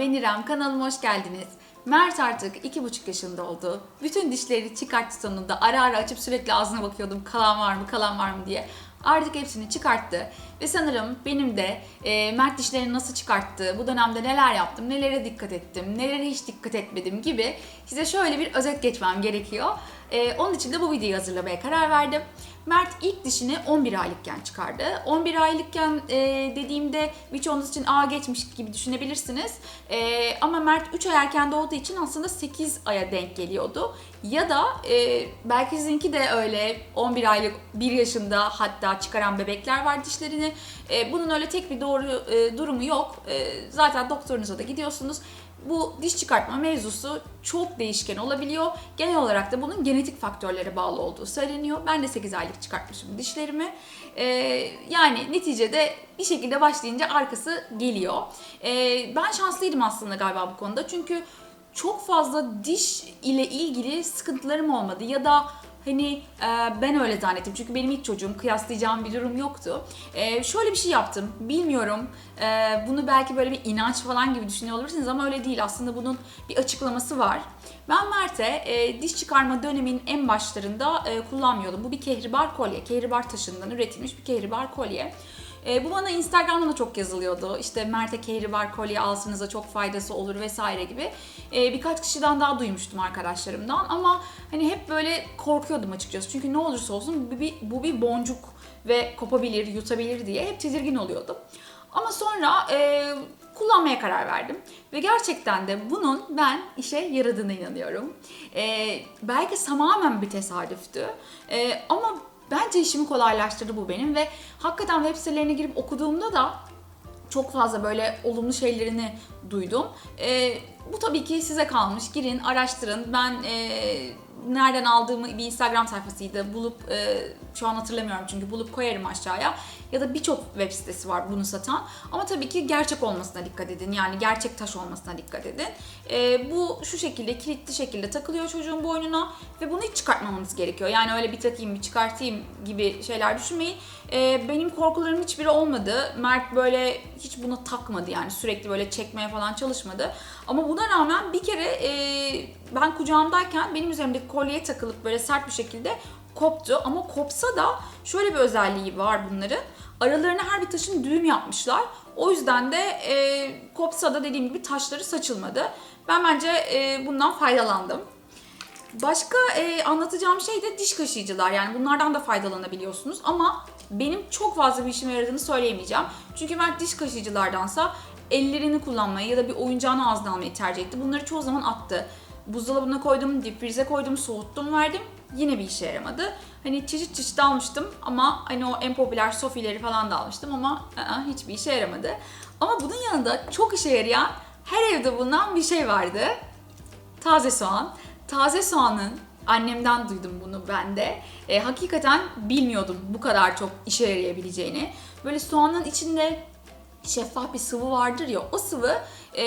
ben İrem. Kanalıma hoş geldiniz. Mert artık iki buçuk yaşında oldu. Bütün dişleri çıkarttı sonunda. Ara ara açıp sürekli ağzına bakıyordum. Kalan var mı, kalan var mı diye. Artık hepsini çıkarttı. Ve sanırım benim de e, Mert dişlerini nasıl çıkarttı, bu dönemde neler yaptım, nelere dikkat ettim, nelere hiç dikkat etmedim gibi size şöyle bir özet geçmem gerekiyor. E, onun için de bu videoyu hazırlamaya karar verdim. Mert ilk dişini 11 aylıkken çıkardı. 11 aylıkken e, dediğimde birçoğunuz için A geçmiş gibi düşünebilirsiniz. E, ama Mert 3 ay erken doğduğu için aslında 8 aya denk geliyordu. Ya da e, belki sizinki de öyle 11 aylık 1 yaşında hatta çıkaran bebekler var dişlerini. E, bunun öyle tek bir doğru e, durumu yok. E, zaten doktorunuza da gidiyorsunuz bu diş çıkartma mevzusu çok değişken olabiliyor. Genel olarak da bunun genetik faktörlere bağlı olduğu söyleniyor. Ben de 8 aylık çıkartmışım dişlerimi. Ee, yani neticede bir şekilde başlayınca arkası geliyor. Ee, ben şanslıydım aslında galiba bu konuda. Çünkü çok fazla diş ile ilgili sıkıntılarım olmadı ya da Hani e, ben öyle zannettim çünkü benim ilk çocuğum kıyaslayacağım bir durum yoktu. E, şöyle bir şey yaptım. Bilmiyorum e, bunu belki böyle bir inanç falan gibi düşünüyor olabilirsiniz ama öyle değil. Aslında bunun bir açıklaması var. Ben Mert'e e, diş çıkarma dönemin en başlarında e, kullanmıyordum. Bu bir kehribar kolye. Kehribar taşından üretilmiş bir kehribar kolye. E, bu bana Instagram'da da çok yazılıyordu. İşte Mert'e kehribar kolye alsanıza çok faydası olur vesaire gibi. E, birkaç kişiden daha duymuştum arkadaşlarımdan ama hani hep böyle korkuyordum açıkçası. Çünkü ne olursa olsun bu bir, bu bir boncuk ve kopabilir, yutabilir diye hep tedirgin oluyordum. Ama sonra e, kullanmaya karar verdim. Ve gerçekten de bunun ben işe yaradığına inanıyorum. E, belki tamamen bir tesadüftü. E, ama bence işimi kolaylaştırdı bu benim ve hakikaten web sitelerine girip okuduğumda da çok fazla böyle olumlu şeylerini duydum. E, bu tabii ki size kalmış. Girin, araştırın. Ben e, nereden aldığımı bir Instagram sayfasıydı. Bulup e, şu an hatırlamıyorum çünkü bulup koyarım aşağıya. Ya da birçok web sitesi var bunu satan. Ama tabii ki gerçek olmasına dikkat edin. Yani gerçek taş olmasına dikkat edin. E, bu şu şekilde kilitli şekilde takılıyor çocuğun boynuna ve bunu hiç çıkartmamanız gerekiyor. Yani öyle bir takayım bir çıkartayım gibi şeyler düşünmeyin. E, benim korkularım hiçbiri olmadı. Mert böyle hiç buna takmadı yani sürekli böyle çekmeye falan çalışmadı. Ama buna rağmen bir kere e, ben kucağımdayken benim üzerimdeki kolyeye takılıp böyle sert bir şekilde koptu. Ama kopsa da şöyle bir özelliği var bunların. Aralarına her bir taşın düğüm yapmışlar. O yüzden de e, kopsa da dediğim gibi taşları saçılmadı. Ben bence e, bundan faydalandım. Başka e, anlatacağım şey de diş kaşıyıcılar. Yani bunlardan da faydalanabiliyorsunuz ama benim çok fazla bir işime yaradığını söyleyemeyeceğim. Çünkü ben diş kaşıyıcılardansa ellerini kullanmayı ya da bir oyuncağını ağzına almayı tercih etti. Bunları çoğu zaman attı. Buzdolabına koydum, dip frize koydum, soğuttum, verdim. Yine bir işe yaramadı. Hani çeşit çeşit almıştım ama hani o en popüler sofileri falan da almıştım ama aa, hiçbir işe yaramadı. Ama bunun yanında çok işe yarayan her evde bulunan bir şey vardı. Taze soğan. Taze soğanın annemden duydum bunu ben de. E, hakikaten bilmiyordum bu kadar çok işe yarayabileceğini. Böyle soğanın içinde şeffaf bir sıvı vardır ya o sıvı e,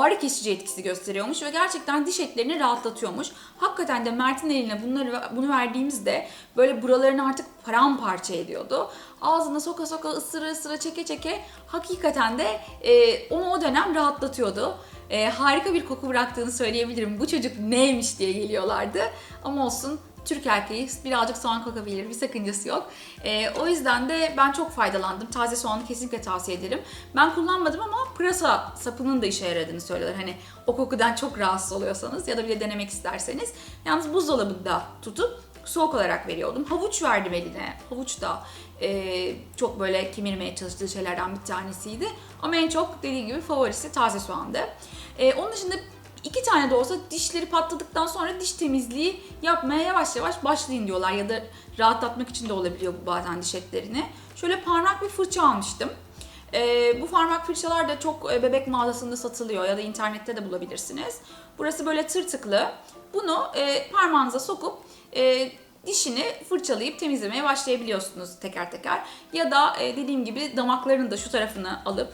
ağrı kesici etkisi gösteriyormuş ve gerçekten diş etlerini rahatlatıyormuş. Hakikaten de Mert'in eline bunları bunu verdiğimizde böyle buralarını artık paramparça ediyordu. Ağzına soka soka ısıra ısıra çeke çeke hakikaten de e, onu o dönem rahatlatıyordu. E, harika bir koku bıraktığını söyleyebilirim. Bu çocuk neymiş diye geliyorlardı. Ama olsun Türk erkeği birazcık soğan kokabilir, bir sakıncası yok. Ee, o yüzden de ben çok faydalandım. Taze soğanı kesinlikle tavsiye ederim. Ben kullanmadım ama pırasa sapının da işe yaradığını söylüyorlar. Hani o kokudan çok rahatsız oluyorsanız ya da bir de denemek isterseniz. Yalnız buzdolabında tutup soğuk olarak veriyordum. Havuç verdim eline. Havuç da e, çok böyle kemirmeye çalıştığı şeylerden bir tanesiydi. Ama en çok dediğim gibi favorisi taze soğandı. E, onun dışında iki tane de olsa dişleri patladıktan sonra diş temizliği yapmaya yavaş yavaş başlayın diyorlar ya da rahatlatmak için de olabiliyor bu bazen diş etlerini. Şöyle parmak bir fırça almıştım. Ee, bu parmak fırçalar da çok e, bebek mağazasında satılıyor ya da internette de bulabilirsiniz. Burası böyle tırtıklı. Bunu e, parmağınıza sokup e, dişini fırçalayıp temizlemeye başlayabiliyorsunuz teker teker. Ya da e, dediğim gibi damaklarını da şu tarafını alıp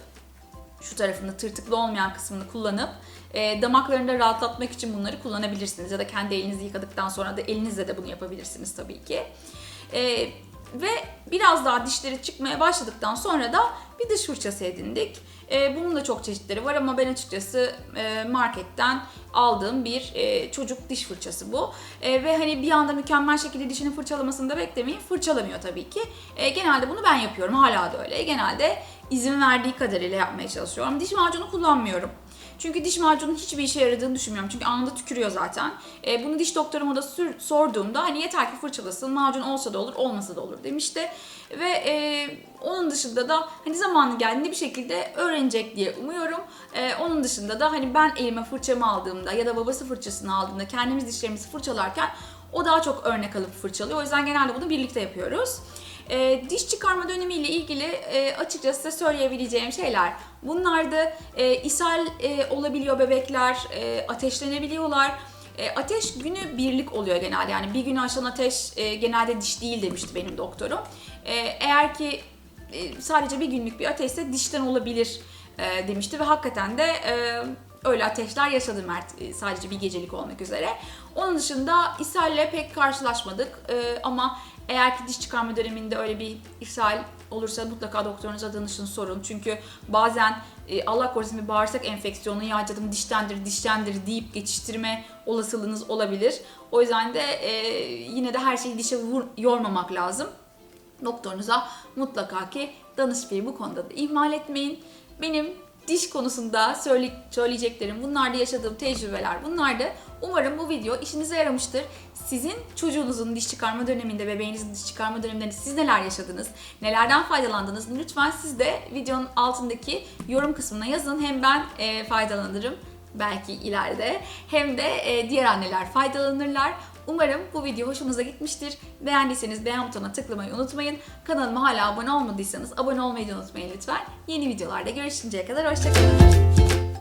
şu tarafını tırtıklı olmayan kısmını kullanıp e, damaklarını da rahatlatmak için bunları kullanabilirsiniz. Ya da kendi elinizi yıkadıktan sonra da elinizle de bunu yapabilirsiniz tabii ki. E, ve Biraz daha dişleri çıkmaya başladıktan sonra da bir diş fırçası edindik. E, bunun da çok çeşitleri var ama ben açıkçası e, marketten aldığım bir e, çocuk diş fırçası bu. E, ve hani bir anda mükemmel şekilde dişini fırçalamasını da beklemeyin. Fırçalamıyor tabii ki. E, genelde bunu ben yapıyorum. Hala da öyle. Genelde izin verdiği kadarıyla yapmaya çalışıyorum. Diş macunu kullanmıyorum. Çünkü diş macunun hiçbir işe yaradığını düşünmüyorum. Çünkü anında tükürüyor zaten. E, bunu diş doktoruma da sür- sorduğumda hani yeter ki fırçalasın, macun olsa da olur, olmasa da olur demişti. Ve e, onun dışında da hani zamanı geldiğinde bir şekilde öğrenecek diye umuyorum. E, onun dışında da hani ben elime fırçamı aldığımda ya da babası fırçasını aldığında kendimiz dişlerimizi fırçalarken o daha çok örnek alıp fırçalıyor. O yüzden genelde bunu birlikte yapıyoruz. E, diş çıkarma dönemiyle ilgili e, açıkçası söyleyebileceğim şeyler. Bunlar da e, ishal e, olabiliyor bebekler, e, ateşlenebiliyorlar. E, ateş günü birlik oluyor genelde. Yani bir gün aşan ateş e, genelde diş değil demişti benim doktorum. E, eğer ki e, sadece bir günlük bir ateşse dişten olabilir e, demişti ve hakikaten de e, öyle ateşler yaşadı Mert e, sadece bir gecelik olmak üzere. Onun dışında ishalle pek karşılaşmadık E, ama eğer ki diş çıkarma döneminde öyle bir ishal olursa mutlaka doktorunuza danışın sorun. Çünkü bazen e, Allah korusun bir bağırsak enfeksiyonu ya canım diştendir diştendir deyip geçiştirme olasılığınız olabilir. O yüzden de e, yine de her şeyi dişe vur, yormamak lazım doktorunuza mutlaka ki danışmayı bu konuda da ihmal etmeyin. Benim diş konusunda söyle, söyleyeceklerim, bunlarda yaşadığım tecrübeler bunlardı. Umarım bu video işinize yaramıştır. Sizin çocuğunuzun diş çıkarma döneminde, bebeğinizin diş çıkarma döneminde siz neler yaşadınız, nelerden faydalandınız? Lütfen siz de videonun altındaki yorum kısmına yazın. Hem ben e, faydalanırım belki ileride hem de e, diğer anneler faydalanırlar. Umarım bu video hoşunuza gitmiştir. Beğendiyseniz beğen butonuna tıklamayı unutmayın. Kanalıma hala abone olmadıysanız abone olmayı da unutmayın lütfen. Yeni videolarda görüşünceye kadar hoşçakalın.